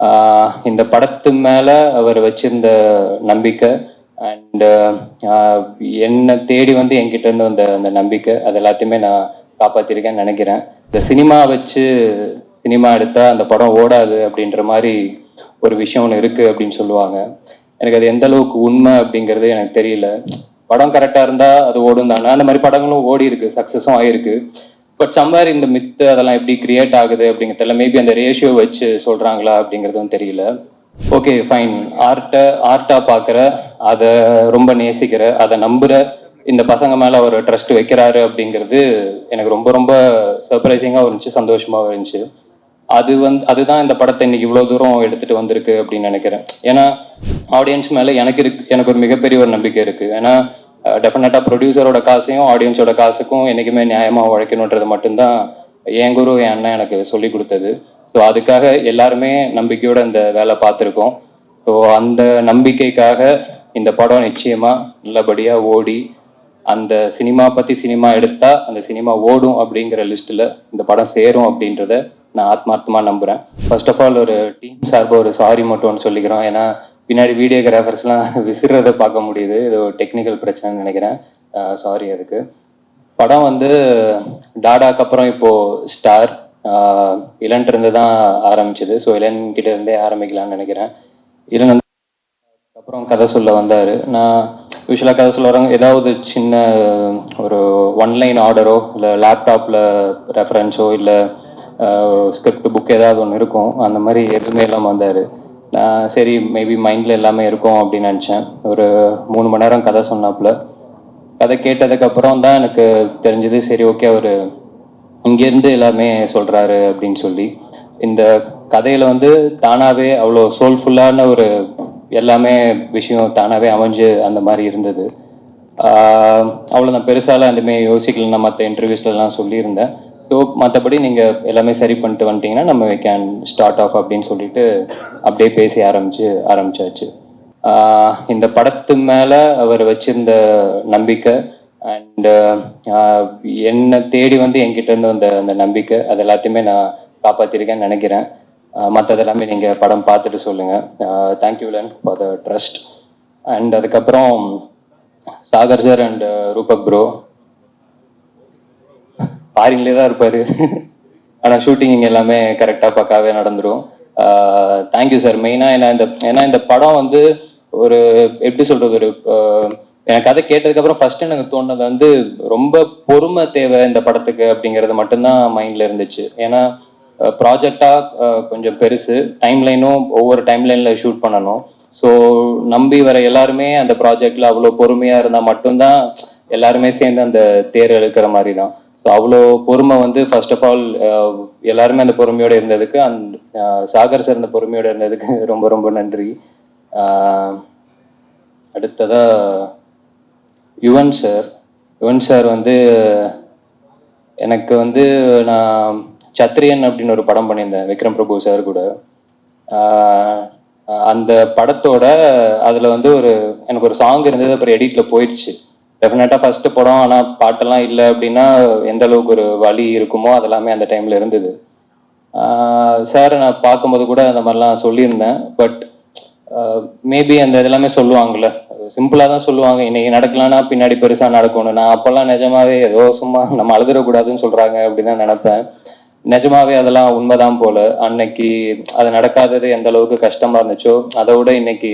ஆஹ் இந்த படத்து மேல அவர் வச்சிருந்த நம்பிக்கை அண்ட் என்னை தேடி வந்து என்கிட்ட இருந்து வந்த அந்த நம்பிக்கை அது எல்லாத்தையுமே நான் காப்பாத்திருக்கேன்னு நினைக்கிறேன். இந்த சினிமா வச்சு சினிமா எடுத்தா அந்த படம் ஓடாது அப்படின்ற மாதிரி ஒரு விஷயம் ஒன்று இருக்கு அப்படின்னு சொல்லுவாங்க. எனக்கு அது எந்த அளவுக்கு உண்மை அப்படிங்கிறது எனக்கு தெரியல. படம் கரெக்டா இருந்தா அது ஓடும் தானே. அந்த மாதிரி படங்களும் ஓடி இருக்கு சக்சஸும் ஆயிருக்கு. பட் சம்வேர் இந்த மித்து அதெல்லாம் எப்படி கிரியேட் ஆகுது அப்படிங்கிறதுல மேபி அந்த ரேஷியோ வச்சு சொல்றாங்களா அப்படிங்கிறதும் தெரியல. ஓகே ஃபைன் ஆர்ட்டை ஆர்ட்டா பார்க்குற அதை ரொம்ப நேசிக்கிற அதை நம்புற இந்த பசங்க மேல ஒரு ட்ரஸ்ட் வைக்கிறாரு அப்படிங்கிறது எனக்கு ரொம்ப ரொம்ப சர்ப்ரைசிங்காக இருந்துச்சு சந்தோஷமாகவும் இருந்துச்சு. அது வந்து அதுதான் இந்த படத்தை இன்னைக்கு இவ்வளோ தூரம் எடுத்துட்டு வந்திருக்கு அப்படின்னு நினைக்கிறேன். ஏன்னா ஆடியன்ஸ் மேல எனக்கு இருக்கு எனக்கு ஒரு மிகப்பெரிய ஒரு நம்பிக்கை இருக்கு. ஏன்னா டெஃபினட்டாக ப்ரொடியூசரோட காசையும் ஆடியன்ஸோட காசுக்கும் என்றைக்குமே நியாயமாக உழைக்கணுன்றது மட்டும்தான் என் குரு என் அண்ணன் எனக்கு சொல்லி கொடுத்தது. ஸோ அதுக்காக எல்லாருமே நம்பிக்கையோட இந்த வேலை பார்த்துருக்கோம். ஸோ அந்த நம்பிக்கைக்காக இந்த படம் நிச்சயமாக நல்லபடியாக ஓடி அந்த சினிமா பற்றி சினிமா எடுத்தால் அந்த சினிமா ஓடும் அப்படிங்கிற லிஸ்ட்டில் இந்த படம் சேரும் அப்படின்றத நான் ஆத்மார்த்தமாக நம்புகிறேன் ஃபர்ஸ்ட் ஆஃப் ஆல் ஒரு டீம் சார்பாக ஒரு சாரி மட்டும் ஒன்று சொல்லிக்கிறோம். ஏன்னா பின்னாடி வீடியோகிராஃபர்ஸ்லாம் விசிறத பார்க்க முடியுது. இது ஒரு டெக்னிக்கல் பிரச்சனைன்னு நினைக்கிறேன். சாரி அதுக்கு. படம் வந்து டாடாக்கு அப்புறம் இப்போது ஸ்டார் இளன் இருந்து தான் ஆரம்பிச்சது. ஸோ இளன் கிட்ட இருந்தே ஆரம்பிக்கலாம்னு நினைக்கிறேன். இளன் வந்து அப்புறம் கதை சொல்ல வந்தார். நான் யூஸ்வலாக கதை சொல்ல வரவங்க ஏதாவது சின்ன ஒரு ஒன்லைன் ஆர்டரோ இல்லை லேப்டாப்பில் ரெஃபரன்ஸோ இல்லை ஸ்கிரிப்ட் புக் ஏதாவது ஒன்று இருக்கும். அந்த மாதிரி எதுவுமே இல்லாமல் வந்தார். நான் சரி மேபி மைண்டில் எல்லாமே இருக்கும் அப்படின்னு நினச்சேன். ஒரு மூணு மணி நேரம் கதை சொன்னாப்புல. கதை கேட்டதுக்கப்புறம் தான் எனக்கு தெரிஞ்சது சரி ஓகே அவர் இங்கேருந்து எல்லாமே சொல்கிறாரு அப்படின்னு சொல்லி. இந்த கதையில் வந்து தானாகவே அவ்வளோ சோல்ஃபுல்லான ஒரு எல்லாமே விஷயம் தானாகவே அமைஞ்சு அந்த மாதிரி இருந்தது. அவ்வளோ நான் பெருசாலாம் எதுவுமே யோசிக்கலன்னா நான் மற்ற இன்டர்வியூஸ்லாம் சொல்லியிருந்தேன். ஸோ மற்றபடி நீங்கள் எல்லாமே சரி பண்ணிட்டு வந்துட்டீங்கன்னா நம்ம கேன் ஸ்டார்ட் ஆஃப் அப்படின்னு சொல்லிட்டு அப்படியே பேசி ஆரம்பிச்சு ஆரம்பிச்சாச்சு. இந்த படத்து மேலே அவர் வச்சிருந்த நம்பிக்கை அண்ட் என்னை தேடி வந்து என்கிட்ட இருந்து வந்த அந்த நம்பிக்கை அது எல்லாத்தையுமே நான் காப்பாற்றிருக்கேன்னு நினைக்கிறேன். மற்றது எல்லாமே நீங்கள் படம் பார்த்துட்டு சொல்லுங்கள் தேங்க்யூ லன் ஃபார் த ட்ரஸ்ட் அண்ட் அதுக்கப்புறம் Sagar sir and Rupak bro ஃபாரின்லேயே தான் இருப்பார். ஆனால் ஷூட்டிங் இங்கே எல்லாமே கரெக்டாக பக்காவே நடந்துடும் தேங்க்யூ சார் மெயினாக ஏன்னா இந்த ஏன்னா இந்த படம் வந்து ஒரு எப்படி சொல்றது ஒரு எனக்கு கதை கேட்டதுக்கப்புறம் ஃபர்ஸ்ட் எனக்கு தோணுனது வந்து ரொம்ப பொறுமை தேவை இந்த படத்துக்கு அப்படிங்கிறது மட்டும்தான் மைண்டில் இருந்துச்சு. ஏன்னா ப்ராஜெக்டாக கொஞ்சம் பெருசு. டைம் லைனும் ஒவ்வொரு டைம் லைனில் ஷூட் பண்ணணும். ஸோ நம்பி வர எல்லாருமே அந்த ப்ராஜெக்டில் அவ்வளோ பொறுமையாக இருந்தால் மட்டும்தான் எல்லாருமே சேர்ந்து அந்த தேர் இழுக்கிற மாதிரி தான் ஸோ அவ்வளோ பொறுமை வந்து ஃபர்ஸ்ட் ஆஃப் ஆல் எல்லாருமே அந்த பொறுமையோடு இருந்ததுக்கு அண்ட் uh, சாகர் சார் அந்த பொறுமையோடு இருந்ததுக்கு ரொம்ப ரொம்ப நன்றி. அடுத்ததாக அடுத்ததா யுவன் சார் யுவன் சார் வந்து எனக்கு வந்து நான் சத்ரியன் அப்படின்னு ஒரு படம் பண்ணியிருந்தேன் விக்ரம் பிரபு சார் கூட. Uh, அந்த படத்தோட அதில் வந்து ஒரு எனக்கு ஒரு சாங் இருந்தது அப்புறம் எடிட்டில் போயிடுச்சு. டெஃபினட்டா ஃபர்ஸ்ட் படம் ஆனா பாட்டெல்லாம் இல்லை அப்படின்னா எந்த அளவுக்கு ஒரு வழி இருக்குமோ அதெல்லாமே அந்த டைம்ல இருந்தது. சார் நான் பார்க்கும்போது கூட அந்த மாதிரிலாம் சொல்லியிருந்தேன். பட் மேபி அந்த இதெல்லாமே சொல்லுவாங்கல்ல. சிம்பிளாக தான் சொல்லுவாங்க. இன்னைக்கு நடக்கலாம்னா பின்னாடி பெருசாக நடக்கணும் நான் அப்போல்லாம் நிஜமாவே ஏதோ சும்மா நம்ம அழுதுடக்கூடாதுன்னு சொல்கிறாங்க அப்படின்னு தான் நினப்பேன். நிஜமாவே அதெல்லாம் உண்மைதான் போல. அன்னைக்கு அது நடக்காதது எந்த அளவுக்கு கஷ்டமா இருந்துச்சோ அதை விட இன்னைக்கு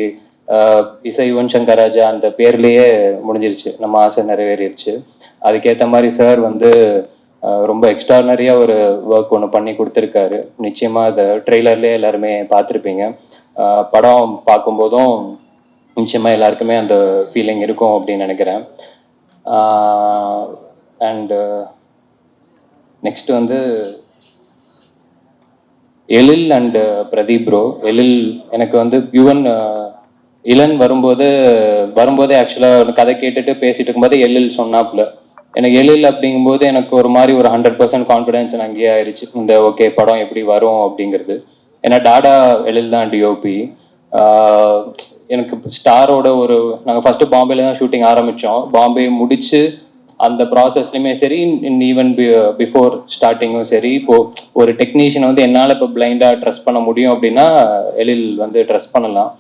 இசை யுவன் சங்கர் ராஜா அந்த பேர்லயே முடிஞ்சிருச்சு. நம்ம ஆசை நிறைவேறிடுச்சு அதுக்கேற்ற மாதிரி சார் வந்து ரொம்ப எக்ஸ்ட்ரானரியா ஒரு ஒர்க் ஒன்று பண்ணி கொடுத்துருக்காரு. நிச்சயமா அதை ட்ரெய்லர்லேயே எல்லாருமே பார்த்துருப்பீங்க. படம் பார்க்கும்போதும் நிச்சயமா எல்லாருக்குமே அந்த ஃபீலிங் இருக்கும் அப்படின்னு நினைக்கிறேன். அண்ட் நெக்ஸ்ட் வந்து எழில் அண்ட் பிரதீப் ப்ரோ எழில் எனக்கு வந்து யுவன் இளன் வரும்போது வரும்போதே ஆக்சுவலாக கதை கேட்டுட்டு பேசிட்டு இருக்கும்போது எழில் சொன்னாப்புல. எனக்கு எழில் அப்படிங்கும்போது எனக்கு ஒரு மாதிரி ஒரு ஹண்ட்ரட் பர்சன்ட் கான்ஃபிடென்ஸ் அங்கேயே ஆயிடுச்சு இந்த ஓகே படம் எப்படி வரும் அப்படிங்கிறது. ஏன்னா டாடா எழில் தான் டிஓபி எனக்கு ஸ்டாரோட ஒரு நாங்கள் ஃபர்ஸ்ட் பாம்பேல தான் ஷூட்டிங் ஆரம்பித்தோம் பாம்பே முடிச்சு அந்த ப்ராசஸ்லையுமே சரி இன் ஈவன் பிஃபோர் ஸ்டார்டிங்கும் சரி இப்போ ஒரு டெக்னீஷியன் வந்து என்னால் இப்போ பிளைண்டாக ட்ரெஸ் பண்ண முடியும் அப்படின்னா எழில் வந்து ட்ரெஸ் பண்ணலாம்.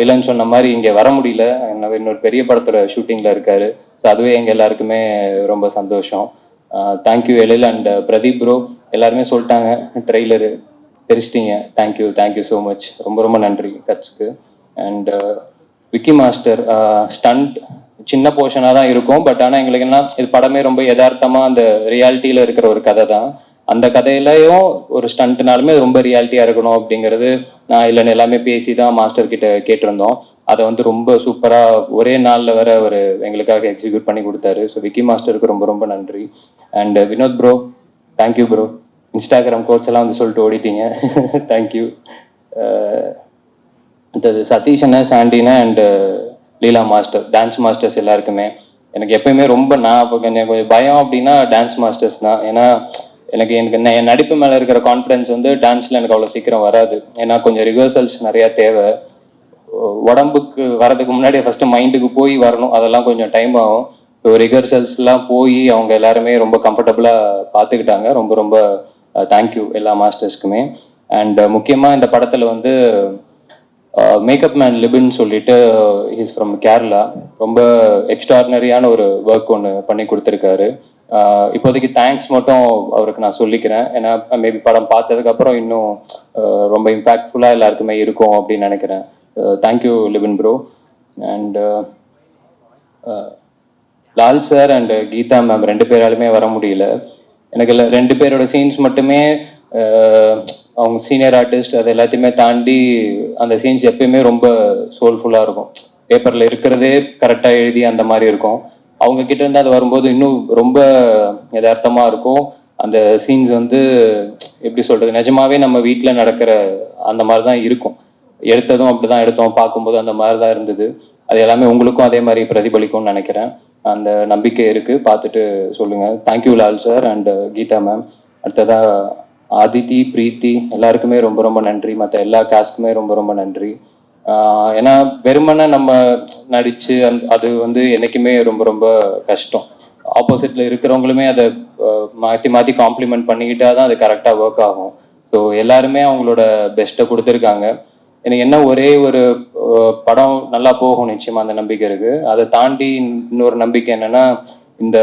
இல்லைன்னு சொன்ன மாதிரி இங்கே வர முடியல. என்ன இன்னொரு பெரிய படத்தோட ஷூட்டிங்கில் இருக்காரு. ஸோ அதுவே எங்கள் எல்லாருக்குமே ரொம்ப சந்தோஷம். Thank you Ezhil and uh, Pradeep bro எல்லாருமே சொல்லிட்டாங்க. Trailer தெரிச்சிட்டிங்க. Thank you thank you so much ரொம்ப ரொம்ப நன்றி கட்ஸ்க்கு. அண்ட் விக்கி மாஸ்டர் ஸ்டண்ட் சின்ன போர்ஷனாக தான் இருக்கும். பட் ஆனால் எங்களுக்கு என்ன இது படமே ரொம்ப யதார்த்தமாக அந்த ரியாலிட்டியில் இருக்கிற ஒரு கதை தான். அந்த கதையிலையும் ஒரு ஸ்டண்ட்னாலுமே ரொம்ப ரியாலிட்டியாக இருக்கணும் அப்படிங்கிறது நான் இல்லைன்னு எல்லாமே பேசி தான் மாஸ்டர் கிட்ட கேட்டிருந்தோம். அதை வந்து ரொம்ப சூப்பராக ஒரே நாளில் வர ஒரு எங்களுக்காக எக்ஸிக்யூட் பண்ணி கொடுத்தாரு. ஸோ விக்கி மாஸ்டருக்கு ரொம்ப ரொம்ப நன்றி. And uh, Vinoth bro thank you bro Instagram quotes எல்லாம் வந்து சொல்லிட்டு ஓடிட்டீங்க. தேங்க்யூ uh, அடுத்தது சதீஷ் அண்ணா சாண்டினா and uh, Leela master dance masters எல்லாருக்குமே. எனக்கு எப்பயுமே ரொம்ப நான் இப்போ கொஞ்சம் கொஞ்சம் பயம் அப்படின்னா டான்ஸ் மாஸ்டர்ஸ் தான். ஏன்னா எனக்கு எனக்கு என் நடிப்பு மேலே இருக்கிற கான்ஃபிடென்ஸ் வந்து டான்ஸில் எனக்கு அவ்வளோ சீக்கிரம் வராது. ஏன்னா கொஞ்சம் ரிஹர்சல்ஸ் நிறையா தேவை. உடம்புக்கு வரதுக்கு முன்னாடி ஃபர்ஸ்ட் மைண்டுக்கு போய் வரணும். அதெல்லாம் கொஞ்சம் டைம் ஆகும். ஸோ ரிஹர்சல்ஸ்லாம் போய் அவங்க எல்லாருமே ரொம்ப கம்ஃபர்டபுளாக பார்த்துக்கிட்டாங்க ரொம்ப ரொம்ப தேங்க்யூ எல்லா மாஸ்டர்ஸ்க்குமே அண்ட் முக்கியமாக இந்த படத்தில் வந்து மேக்கப் மேன் லிபின் சொல்லிட்டு இஸ் ஃப்ரம் கேரளா ரொம்ப எக்ஸ்ட்ராடினரியான ஒரு ஒர்க் ஒன்று பண்ணி கொடுத்துருக்காரு. இப்போதைக்கு தேங்க்ஸ் மட்டும் அவருக்கு நான் சொல்லிக்கிறேன். ஏன்னா மேபி படம் பார்த்ததுக்கப்புறம் இன்னும் ரொம்ப இம்பாக்ட்ஃபுல்லாக எல்லாருக்குமே இருக்கும் அப்படின்னு நினைக்கிறேன். Thank you Libin bro and Lal sir and Geetha ma'am ரெண்டு பேராலுமே வர முடியல. எனக்கு ரெண்டு பேரோட சீன்ஸ் மட்டுமே அவங்க சீனியர் ஆர்டிஸ்ட் அது எல்லாத்தையுமே தாண்டி அந்த சீன்ஸ் எப்பயுமே ரொம்ப சோல்ஃபுல்லாக இருக்கும். பேப்பரில் இருக்கிறதே கரெக்டாக எழுதி அந்த மாதிரி இருக்கும். அவங்க கிட்ட இருந்து அது வரும்போது இன்னும் ரொம்ப எதார்த்தமாக இருக்கும். அந்த சீன்ஸ் வந்து எப்படி சொல்றது நிஜமாவே நம்ம வீட்டில் நடக்கிற அந்த மாதிரி தான் இருக்கும். எடுத்ததும் அப்படிதான் எடுத்தோம். பார்க்கும்போது அந்த மாதிரி தான் இருந்தது. அது எல்லாமே உங்களுக்கும் அதே மாதிரி பிரதிபலிக்கும்னு நினைக்கிறேன். அந்த நம்பிக்கை இருக்கு. பார்த்துட்டு சொல்லுங்க. Thank you Lal sir and Geetha ma'am அடுத்ததாக ஆதித்தி பிரீத்தி எல்லாருக்குமே ரொம்ப ரொம்ப நன்றி. மற்ற எல்லா காஸ்ட்டுமே ரொம்ப ரொம்ப நன்றி. ஏன்னா வெறுமனை நம்ம நடிச்சு அந் அது வந்து என்னைக்குமே ரொம்ப ரொம்ப கஷ்டம். ஆப்போசிட்ல இருக்கிறவங்களுமே அதை மாற்றி மாற்றி காம்ப்ளிமெண்ட் பண்ணிக்கிட்டா தான் அது கரெக்டாக ஒர்க் ஆகும். ஸோ எல்லாருமே அவங்களோட பெஸ்ட்டை கொடுத்துருக்காங்க. எனக்கு என்ன ஒரே ஒரு படம் நல்லா போகும் நிச்சயமா அந்த நம்பிக்கை இருக்கு அதை தாண்டி இன்னொரு நம்பிக்கை என்னன்னா இந்த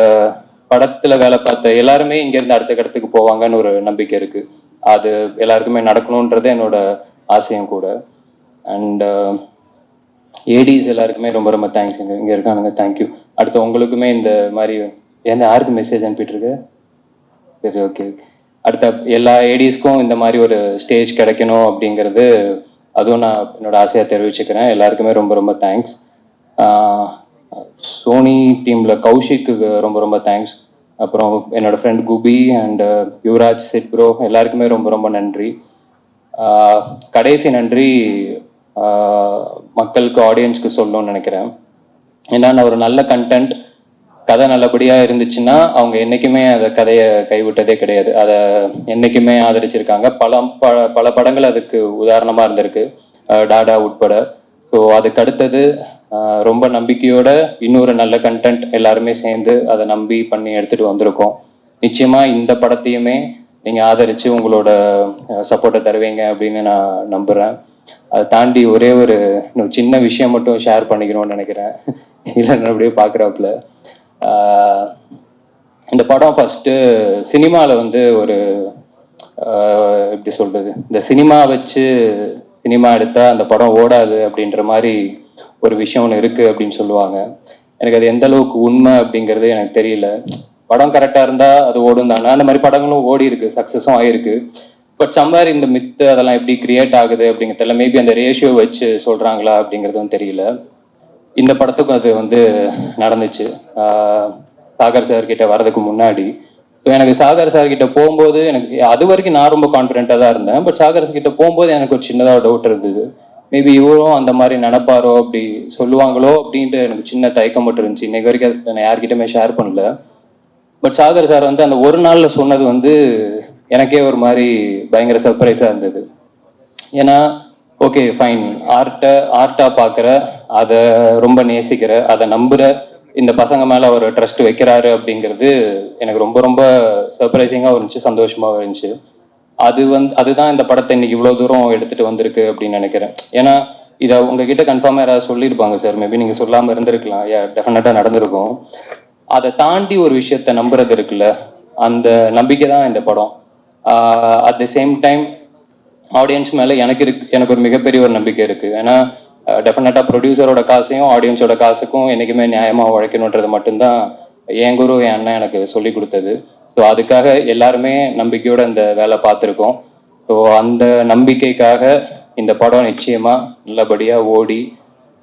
படத்துல வேலை பார்த்த எல்லாருமே இங்க இருந்து அடுத்த இடத்துக்கு போவாங்கன்னு ஒரு நம்பிக்கை இருக்கு. அது எல்லாருக்குமே நடக்கணுன்றது என்னோட ஆசையும் கூட. அண்ட் ஏடிஸ் uh, எல்லாருக்குமே ரொம்ப ரொம்ப தேங்க்ஸ் இங்க இங்க இருக்கானுங்க. தேங்க்யூ அடுத்து உங்களுக்குமே இந்த மாதிரி என்ன யாருக்கு மெசேஜ் அனுப்பிட்டு இருக்கு சரி ஓகே அடுத்த எல்லா ஏடிஸ்க்கும் இந்த மாதிரி ஒரு ஸ்டேஜ் கிடைக்கணும் அப்படிங்கிறது அதுவும் நான் என்னோட ஆசையாக தெரிவிச்சுக்கிறேன். எல்லாருக்குமே ரொம்ப ரொம்ப தேங்க்ஸ் சோனி டீமில் கௌஷிக்கு ரொம்ப ரொம்ப தேங்க்ஸ் அப்புறம் என்னோட friend Kubi and uh, Yuvaraj Sid bro எல்லாருக்குமே ரொம்ப ரொம்ப நன்றி. கடைசி நன்றி மக்களுக்கு ஆடியன்ஸ்க்கு சொல்லணும்னு நினைக்கிறேன். ஏன்னா நான் ஒரு நல்ல கண்டென்ட் கதை நல்லபடியா இருந்துச்சுன்னா அவங்க என்னைக்குமே அந்த கதையை கைவிட்டதே கிடையாது. அதை என்னைக்குமே ஆதரிச்சிருக்காங்க. பல ப- பல படங்கள் அதுக்கு உதாரணமா இருந்திருக்கு. டாடா உட்பட. ஸோ அதுக்கு அடுத்தது ரொம்ப நம்பிக்கையோட இன்னொரு நல்ல கண்டென்ட் எல்லாருமே சேர்ந்து அதை நம்பி பண்ணி எடுத்துட்டு வந்திருக்கோம். நிச்சயமா இந்த படத்தையுமே நீங்க ஆதரிச்சு உங்களோட சப்போர்ட்டை தருவீங்க அப்படின்னு நான் நம்புறேன். அதை தாண்டி ஒரே ஒரு சின்ன விஷயம் மட்டும் ஷேர் பண்ணிக்கணும்னு நினைக்கிறேன். இல்லை அப்படியே பார்க்குறாப்புல இந்த படம் ஃபர்ஸ்ட் சினிமாவில் வந்து ஒரு ஆஹ் எப்படி சொல்றது? இந்த சினிமா வச்சு சினிமா எடுத்தா அந்த படம் ஓடாது அப்படின்ற மாதிரி ஒரு விஷயம் ஒன்று இருக்கு அப்படின்னு சொல்லுவாங்க. எனக்கு அது எந்த அளவுக்கு உண்மை அப்படிங்கிறது எனக்கு தெரியல. படம் கரெக்டாக இருந்தால் அது ஓடும் தானே. அந்த மாதிரி படங்களும் ஓடி இருக்கு சக்ஸஸும் ஆயிருக்கு. பட் சம்வேர் இந்த மித்து அதெல்லாம் எப்படி கிரியேட் ஆகுது அப்படிங்கிறது மேபி அந்த ரேஷியோ வச்சு சொல்கிறாங்களா அப்படிங்கிறதும் தெரியல. இந்த படத்துக்கும் அது வந்து நடந்துச்சு. சாகர் சார் கிட்ட வர்றதுக்கு முன்னாடி. இப்போ எனக்கு சாகர் சார் கிட்ட போகும்போது எனக்கு அது வரைக்கும் நான் ரொம்ப கான்ஃபிடென்ட்டாக தான் இருந்தேன். பட் சாகர் கிட்ட போகும்போது எனக்கு ஒரு சின்னதாக டவுட் இருந்தது. மேபி இவரும் அந்த மாதிரி நினைப்பாரோ அப்படி சொல்லுவாங்களோ அப்படின்ட்டு எனக்கு சின்ன தயக்கம் மட்டும் இருந்துச்சு. இன்னைக்கு வரைக்கும் நான் யார்கிட்டயுமே ஷேர் பண்ணல. பட் சாகர் சார் வந்து அந்த ஒரு நாள்ல சொன்னது வந்து எனக்கே ஒரு மாதிரி பயங்கர சர்ப்ரைஸா இருந்தது. ஏன்னா ஓகே ஃபைன் ஆர்ட்டை ஆர்ட்டா பார்க்குற அதை ரொம்ப நேசிக்கிற அதை நம்புற இந்த பசங்க மேல அவர் ட்ரஸ்ட் வைக்கிறாரு அப்படிங்கிறது எனக்கு ரொம்ப ரொம்ப சர்ப்ரைசிங்காக இருந்துச்சு சந்தோஷமாகவும் இருந்துச்சு. அது வந்து அதுதான் இந்த படத்தை இன்னைக்கு இவ்வளோ தூரம் எடுத்துட்டு வந்திருக்கு அப்படின்னு நினைக்கிறேன். ஏன்னா இதை உங்ககிட்ட கன்ஃபார்மாக யாராவது சொல்லியிருப்பாங்க சார் மேபி நீங்கள் சொல்லாமல் இருந்திருக்கலாம். டெஃபினட்டாக நடந்திருக்கும். அதை தாண்டி ஒரு விஷயத்த நம்புறது இருக்குல்ல? அந்த நம்பிக்கை தான் இந்த படம். At the same time audience மேலே எனக்கு இருக்கு எனக்கு ஒரு மிகப்பெரிய ஒரு நம்பிக்கை இருக்கு. ஏன்னா டெஃபினட்டாக ப்ரொடியூசரோட காசையும் ஆடியன்ஸோட காசுக்கும் என்றைக்குமே நியாயமாக உழைக்கணுன்றது மட்டும்தான் என் குரு என் அண்ணன் எனக்கு சொல்லி கொடுத்தது. ஸோ அதுக்காக எல்லாருமே நம்பிக்கையோட இந்த வேலை பார்த்துருக்கோம். ஸோ அந்த நம்பிக்கைக்காக இந்த படம் நிச்சயமாக நல்லபடியாக ஓடி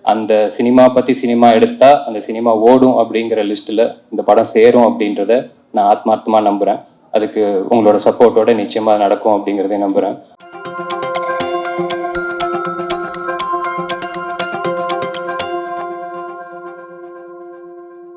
அந்த சினிமா பற்றி சினிமா எடுத்தால் அந்த சினிமா ஓடும் அப்படிங்கிற லிஸ்ட்டில் இந்த படம் சேரும் அப்படின்றத நான் ஆத்மார்த்தமாக நம்புகிறேன் அதுக்கு உங்களோட சப்போர்ட்டோட நிச்சயமாக நடக்கும் அப்படிங்கிறதே நம்புகிறேன்